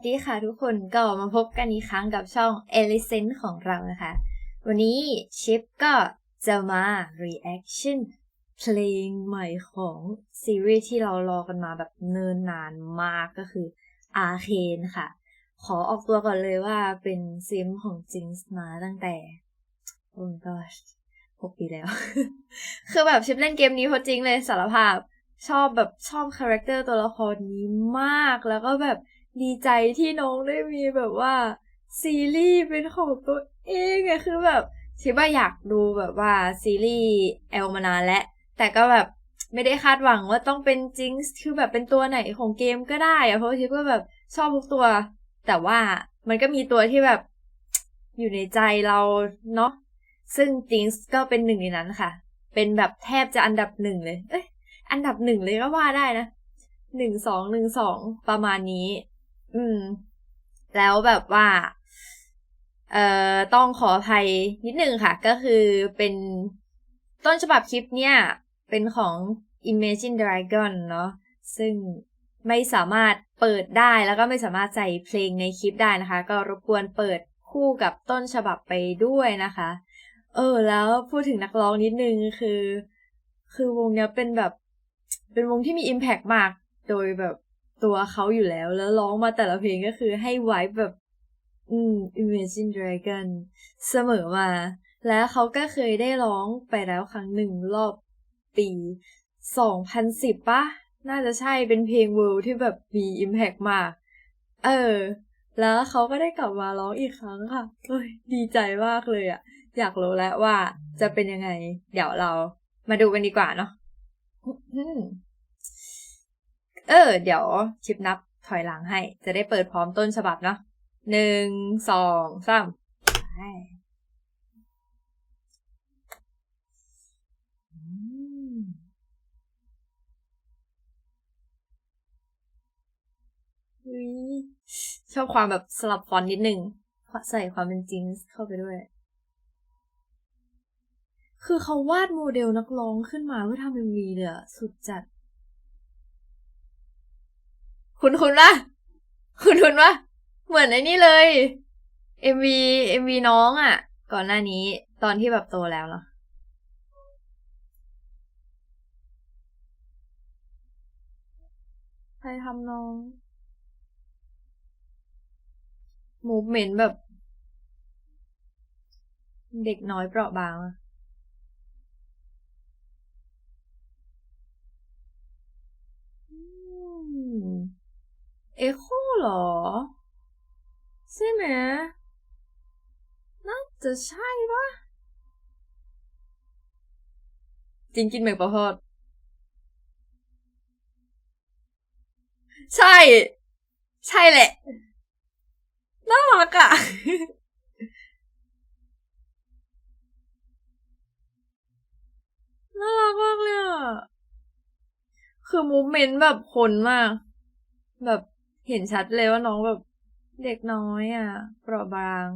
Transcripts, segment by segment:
สวัสดีค่ะทุกคนก็มาพบกันอีกครั้งกับช่อง e l i c e n t ของเรานะคะ วันนี้ชิปก็จะมา reaction เพลงใหม่ของซีรีส์ที่เรารอกันมาแบบเนินนานมากก็คือ Arcane ค่ะ ขอออกตัวก่อนเลยว่าเป็นซิมของจิงส์มาตั้งแต่ โอ้ my gosh หกปีแล้ว คือแบบชิปเล่นเกมนี้เพราะจริงเลยสารภาพชอบแบบชอบคาแรคเตอร์ตัวละครนี้มากแล้วก็แบบ ดีใจที่น้องได้มีแบบว่า ซีรีส์เป็นของตัวเองอะคือแบบชิดว่าอยากดูแบบว่าซีรีส์แอลมานานแล้วแต่ก็แบบไม่ได้คาดหวังว่าต้องเป็นจิงส์คือแบบเป็นตัวไหนของเกมก็ได้อะเพราะชิปก็แบบชอบทุกตัว แต่ว่ามันก็มีตัวที่แบบอยู่ในใจเราเนาะซึ่งจิงส์ก็เป็นหนึ่งในนั้นค่ะ เป็นแบบแทบจะอันดับหนึ่งเลย เอ้ยอันดับหนึ่งเลยก็ว่าได้นะหนึ่งสองหนึ่งสองประมาณนี้ อืม แล้วแบบว่า เอ่อต้องขออภัยนิดนึงค่ะ ก็คือเป็นต้นฉบับคลิปเนี่ย เป็นของ Imagine Dragon เนาะซึ่งไม่สามารถเปิดได้แล้วก็ไม่สามารถใส่เพลงในคลิปได้นะคะ ก็รบกวนเปิดคู่กับต้นฉบับไปด้วยนะคะ เออ แล้วพูดถึงนักร้องนิดนึงคือ คือวงเนี้ยเป็นแบบ เป็นวงที่มี Impact มาก โดยแบบ ตัวเขาอยู่แล้ว แล้วร้องมาแต่ละเพลงก็คือให้ไว้แบบ อืม Imagine Dragon เสมอมา และเขาก็เคยได้ร้องไปแล้วครั้งหนึ่งรอบปี 2010ปะน่าจะใช่เป็นเพลง World ที่แบบมี Impact มาก เออ แล้วเขาก็ได้กลับมาร้องอีกครั้งค่ะเฮ้ยดีใจมากเลยอะอยากรู้แล้วว่าจะเป็นยังไง เดี๋ยวเรามาดูกันดีกว่าเนาะ เออ เดี๋ยวชิปนับถอยหลังให้ จะได้เปิดพร้อมต้นฉบับเนาะหนึ่งสองสามชอบความแบบสลับฟอนต์นิดนึงใส่ความเป็นจริงเข้าไปด้วย คือเขาวาดโมเดลนักร้องขึ้นมาเพื่อทำเอ็มวีเลยอสุดจัด คุณคุณวะคุณคุณวะเหมือนไอ้นี่เลย MV MV น้องอะ่ะ ก่อนหน้านี้ตอนที่แบบโตแล้วเนาะใครทำน้องมูฟเมนต์แบบ เด็กน้อยเปราะบางอะ จะใช่ปะจริงกินเหมือนปลาทอด ใช่ ใช่แหละ น่ารักอะน่ารักมากเลยอะคือมูเมนต์แบบคนมาก แบบเห็นชัดเลยว่าน้องแบบเด็กน้อยอะเปราะบาง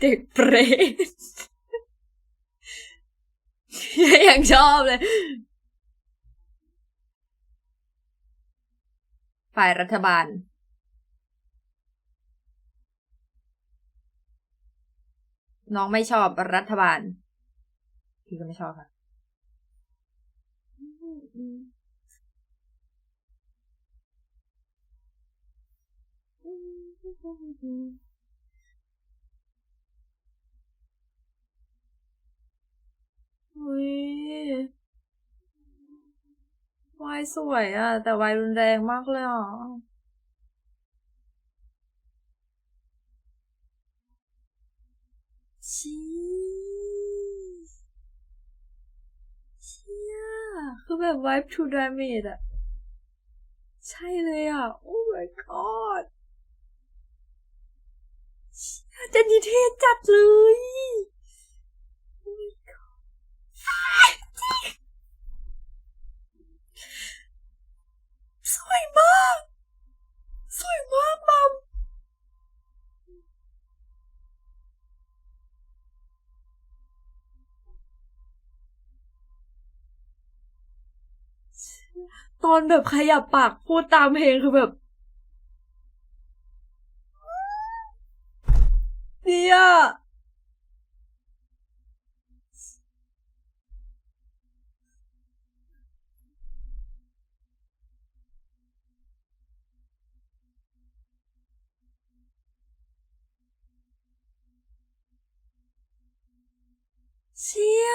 เด็กเปรตยังชอบเลย ฝ่ายรัฐบาล น้องไม่ชอบรัฐบาล พี่ก็ไม่ชอบค่ะอายสวยอะแต่วายรุนแรงมากเลยอะชีเชียคือแบบ vibe to damage อะใช่เลยอะ โอ้ my god จะดีเทจัดเลยสวยมาก สวยมากมัม ตอนแบบขยับปากพูดตามเพลงคือแบบดีอะเชี่ย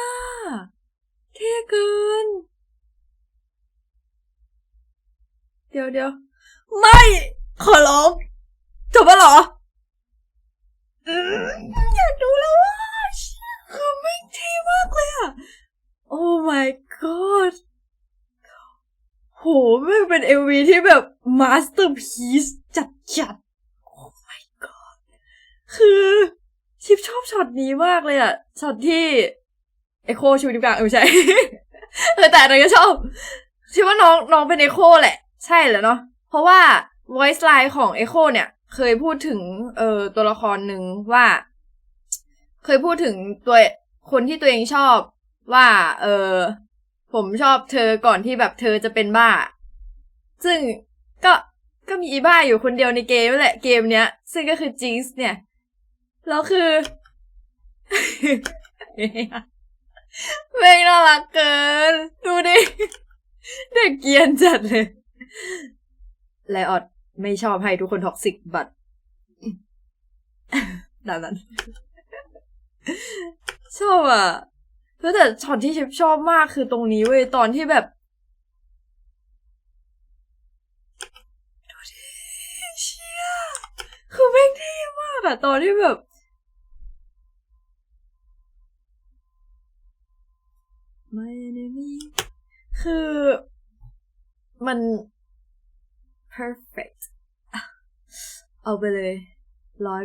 เท่เกิน ดี๋ยวเดี๋ยวไม่ ขอร้องจบแล้วเหรออยากดูแล้วว่าคือไม่เท่มากเลยอะ Oh my god โหไม่เป็น MV ที่แบบ masterpiece จัดจัดๆ Oh my god คือชิปชอบช็อตนี้มากเลยอะช็อตที่เอโคชูนิ้วกลางเออไม่ใช่ เออแต่อันนั้นก็ชอบคิดว่าน้องน้องเป็นเอโคแหละ ใช่แหละเนาะเพราะว่า voice line ของเอโคเนี่ย เคยพูดถึงเอ่อตัวละครหนึ่งว่า เคยพูดถึงตัวคนที่ตัวเองชอบว่า เออผมชอบเธอก่อนที่แบบเธอจะเป็นบ้า ซึ่งก็ก็มีอีบ้าอยู่คนเดียวในเกมนั่นแหละเกมเนี้ย ซึ่งก็คือจิงส์เนี่ย แล้วคือเพลงน่ารักเกิน ดูดิเด็กเกียนจัดเลย ไลออดไม่ชอบให้ทุกคนท็อกซิกบัตตามนั้น ชอบอะแล้วแต่ช็อตที่ชิปชอบมากคือตรงนี้เว้ยตอนที่แบบดูดิเชี่ยคือแม่งเท่มากอะตอนที่แบบ My enemy คือมัน perfect เอาไปเลยร้อย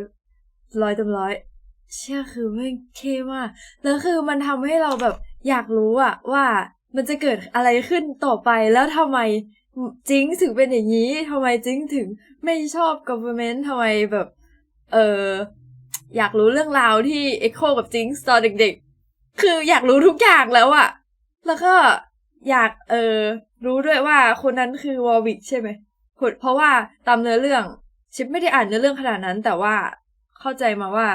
ร้อยเต็มร้อยเชื่อคือไม่เท่มาก แล้วคือมันทำให้เราแบบอยากรู้อะว่ามันจะเกิดอะไรขึ้นต่อไปแล้วทำไมจิงถึงเป็นอย่างนี้ทำไมจิงถึงไม่ชอบ government ทำไมแบบ เอออยากรู้เรื่องราวที่เอ็กโคกับจิงตอนเด็กๆ คืออยากรู้ทุกอย่างแล้วอะแล้วก็อยากเออรู้ด้วยว่าคนนั้นคือวอลวิกใช่ไหม เพราะว่าตามเนื้อเรื่อง ชิปไม่ได้อ่านเนื้อเรื่องขนาดนั้น แต่ว่าเข้าใจมาว่า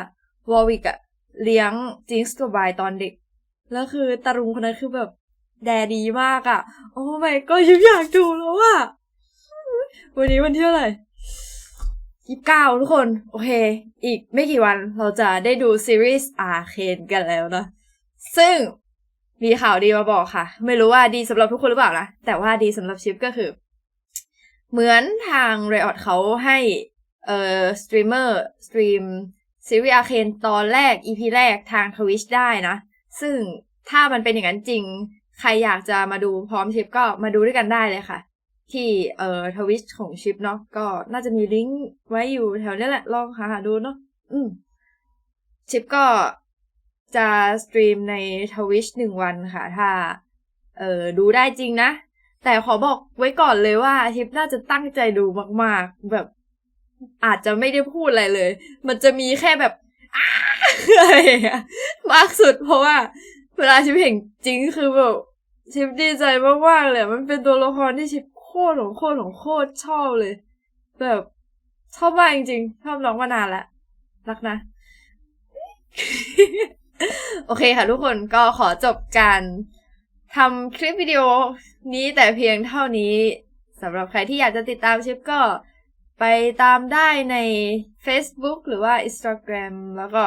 วอลวิกอะเลี้ยงจิงส์ตับายตอนเด็ก แล้วคือตารุงคนนั้นคือแบบแดดีมากอะโอ้ไม่ก็ยิบอยากดูแล้วอะวันนี้วันที่เท่าไหร่ยี่สิบเก้าทุกคน โอเค อีกไม่กี่วันเราจะได้ดูซีรีส์อาเคนกันแล้วนะ ซึ่งมีข่าวดีมาบอกค่ะ ไม่รู้ว่าดีสำหรับทุกคนหรือเปล่านะ แต่ว่าดีสำหรับชิปก็คือ เหมือนทาง r ร o t เขาให้เอ่อสตรีมเมอร์สตรีมซีรีส์อาเคนตอนแรก EP แรกทางทวิชได้นะ ซึ่งถ้ามันเป็นอย่างนั้นจริง ใครอยากจะมาดูพร้อมชิปก็มาดูด้วยกันได้เลยค่ะ ที่เอ่อทวิชของชิปเนาะก็น่าจะมีลิงก์ไว้อยู่แถวนี้แหละ ลองหาหาดูเนาะอืมชิปก็จะสตรีมในทวิชหนึ่งวันค่ะ ถ้า เออดูได้จริงนะ แต่ขอบอกไว้ก่อนเลยว่าชิปน่าจะตั้งใจดูมาก ๆ แบบอาจจะไม่ได้พูดอะไรเลย มันจะมีแค่แบบอะไรมากสุดเพราะว่า เวลาชิปเห็นจริงคือแบบชิปดีใจมากๆเลยมันเป็นตัวละครที่ชิปโคตรของโคตรของโคตรชอบเลย แบบชอบมากจริงๆชอบน้องมานานแล้วรักนะ โอเคค่ะทุกคนก็ขอจบการ ทำคลิปวิดีโอนี้แต่เพียงเท่านี้สำหรับใครที่อยากจะติดตามชิปก็ไปตามได้ใน Facebook หรือว่า Instagram แล้วก็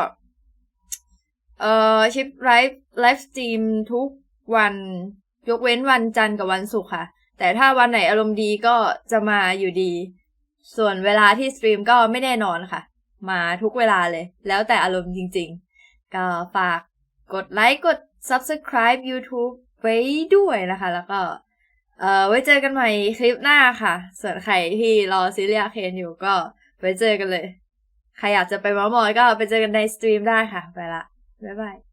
เอ่อชิปไลฟ์ไลฟ์สตรีมทุกวันยกเว้นวันจันทร์กับวันศุกร์ค่ะ แต่ถ้าวันไหนอารมณ์ดีก็จะมาอยู่ดี ส่วนเวลาที่สตรีมก็ไม่แน่นอนค่ะ มาทุกเวลาเลย แล้วแต่อารมณ์จริง ๆ ก็ฝากกดไลค์กด Subscribe YouTube ไว้ด้วยนะคะ แล้วก็เอ่อไว้เจอกันใหม่คลิปหน้าค่ะ ส่วนใครที่รอซีเรียเคนอยู่ก็ไว้เจอกันเลย ใครอยากจะไปมอมอยก็ไปเจอกันในสตรีมได้ค่ะ ไปละ บ๊ายบาย